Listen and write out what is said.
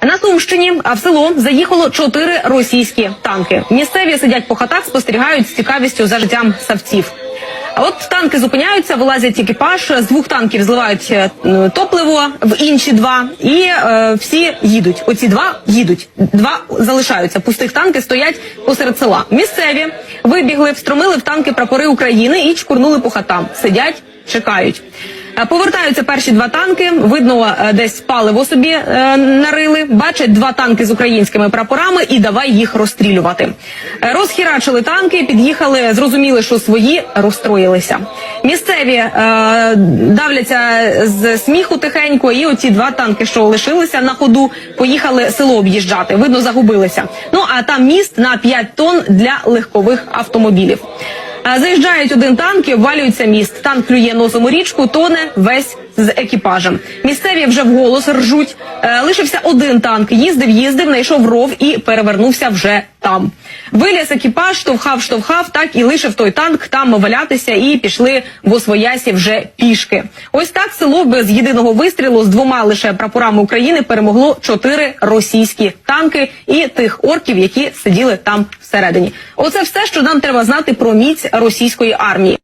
На Сумщині а в село заїхало чотири російські танки. Місцеві сидять по хатах, спостерігають з цікавістю за життям савців. А от танки зупиняються, вилазять екіпаж. З двох танків зливають е, топливо в інші два, і е, всі їдуть. Оці два їдуть. Два залишаються. Пустих танки стоять посеред села. Місцеві вибігли, встромили в танки прапори України і чкурнули по хатам. Сидять, чекають. Е, Повертаються перші два танки. Видно, е, десь паливо собі е, нарили. Бачать два танки з українськими прапорами і давай їх розстрілювати. Розхірачили танки, під'їхали, зрозуміли, що свої розстроїлися. Місцеві давляться з сміху тихенько, і оці два танки, що лишилися на ходу, поїхали село об'їжджати. Видно, загубилися. Ну а там міст на 5 тонн для легкових автомобілів. Е, Заїжджають один танк і обвалюється міст. Танк клює носом у річку, тоне весь з екіпажем. Місцеві вже вголос ржуть. Е, Лишився один танк. Їздив, їздив, знайшов ров і перевернувся вже там. Виліз екіпаж, штовхав, штовхав, так і лишив той танк там валятися і пішли в освоясі вже пішки. Ось так село без єдиного вистрілу з двома лише прапорами України перемогло чотири російські танки і тих орків, які сиділи там всередині. Оце все, що нам треба знати про міць російської армії.